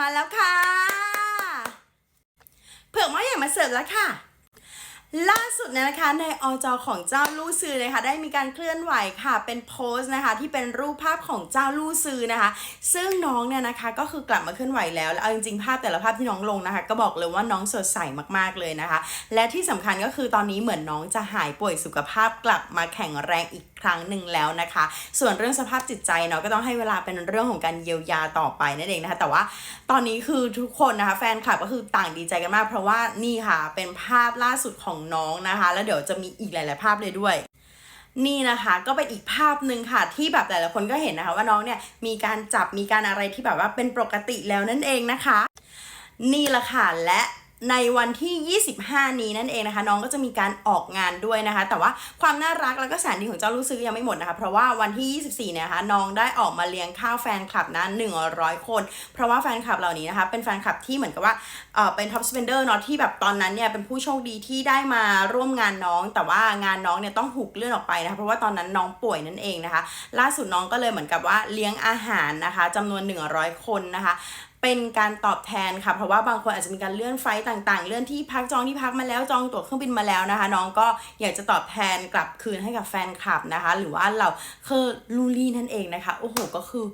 มาแล้วค่ะ เผือกหม้อใหญ่มาเสิร์ฟแล้วค่ะ ล่าสุดเนยนะคะในอจของเจ้าลู่ซือนะคะได้มีการเคลื่อนไหวค่ะ เป็นโพสต์นะคะที่เป็นรูปภาพของเจ้าลู่ซือนะคะ ซึ่งน้องเนี่ยนะคะก็คือกลับมาเคลื่อนไหวแล้วแล้วเอาจริงๆภาพแต่ละภาพที่น้องลงนะคะ ก็บอกเลยว่าน้องสดใสมากๆเลยนะคะ และที่สำคัญก็คือตอนนี้เหมือนน้องจะหายป่วยสุขภาพกลับมาแข็งแรงอีก ครั้งหนึ่งแล้วนะคะ ส่วนเรื่องสภาพจิตใจเนาะก็ต้องให้เวลาเป็นเรื่องของการเยียวยาต่อไปนั่นเองนะคะแต่ว่าตอนนี้คือทุกคนนะคะแฟนคลับก็คือต่างดีใจกันมาก เพราะว่านี่ค่ะเป็นภาพล่าสุดของน้องนะคะ แล้วเดี๋ยวจะมีอีกหลาย ๆ ภาพเลยด้วยนี่นะคะก็เป็นอีกภาพหนึ่งค่ะ ที่แบบแต่ละคนก็เห็นนะคะว่าน้องเนี่ยมีการจับมีการอะไรที่แบบว่าเป็นปกติแล้วนั่นเองนะคะ นี่ละค่ะและ ในวันที่ 25 นี้นั่นเองนะคะ น้องก็จะมีการออกงานด้วยนะคะ แต่ว่าความน่ารักแล้วก็แสนดีของเจ้าลูกซื้อยังไม่หมดนะคะ เพราะว่าวันที่ 24นี่นะคะ น้องได้ออกมาเลี้ยงข้าวแฟนคลับนะ 100 คน เพราะว่าแฟนคลับเหล่านี้นะคะ เป็นแฟนคลับที่เหมือนกับว่าเออเป็นท็อปสเปนเดอร์เนาะที่แบบตอนนั้นเนี่ยเป็นผู้โชคดีที่ได้มาร่วมงานน้อง แต่ว่างานน้องเนี่ยต้องถูกเลื่อนออกไปนะคะเพราะว่าตอนนั้นน้องป่วยนั่นเองนะคะ ล่าสุดน้องก็เลยเหมือนกับว่าเลี้ยงอาหารนะคะจำนวน 100 คนนะคะ เป็นการตอบแทนค่ะ เพราะว่าบางคนอาจจะมีการเลื่อนไฟล์ต่างๆ เลื่อนที่พักจองที่พักมาแล้วจองตั๋วเครื่องบินมาแล้วนะคะ น้องก็อยากจะตอบแทนกลับคืนให้กับแฟนคลับนะคะ หรือว่าเราคือลูลี่นั่นเองนะคะ โอ้โหก็คือ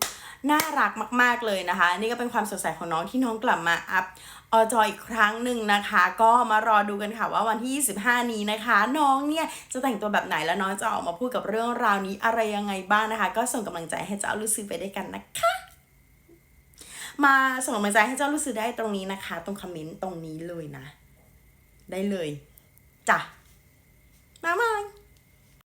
น่ารักมาก ๆเลยนะคะ นี่ก็เป็นความสดใสของน้องที่น้องกลับมาอัพอจออีกครั้งหนึ่งนะคะ ก็มารอดูกันค่ะว่าวันที่ 25 นี้นะคะ น้องเนี่ยจะแต่งตัวแบบไหนแล้วน้องจะออกมาพูดกับเรื่องราวนี้อะไรยังไงบ้างนะคะ ก็ส่งกำลังใจให้เจ้าลูซี่ไปด้วยกันนะคะ มาส่งกำลังใจให้เจ้ารู้สึกได้ตรงนี้นะคะ ตรงคอมเมนต์ตรงนี้เลยนะ ได้เลยจ้ะมายบาย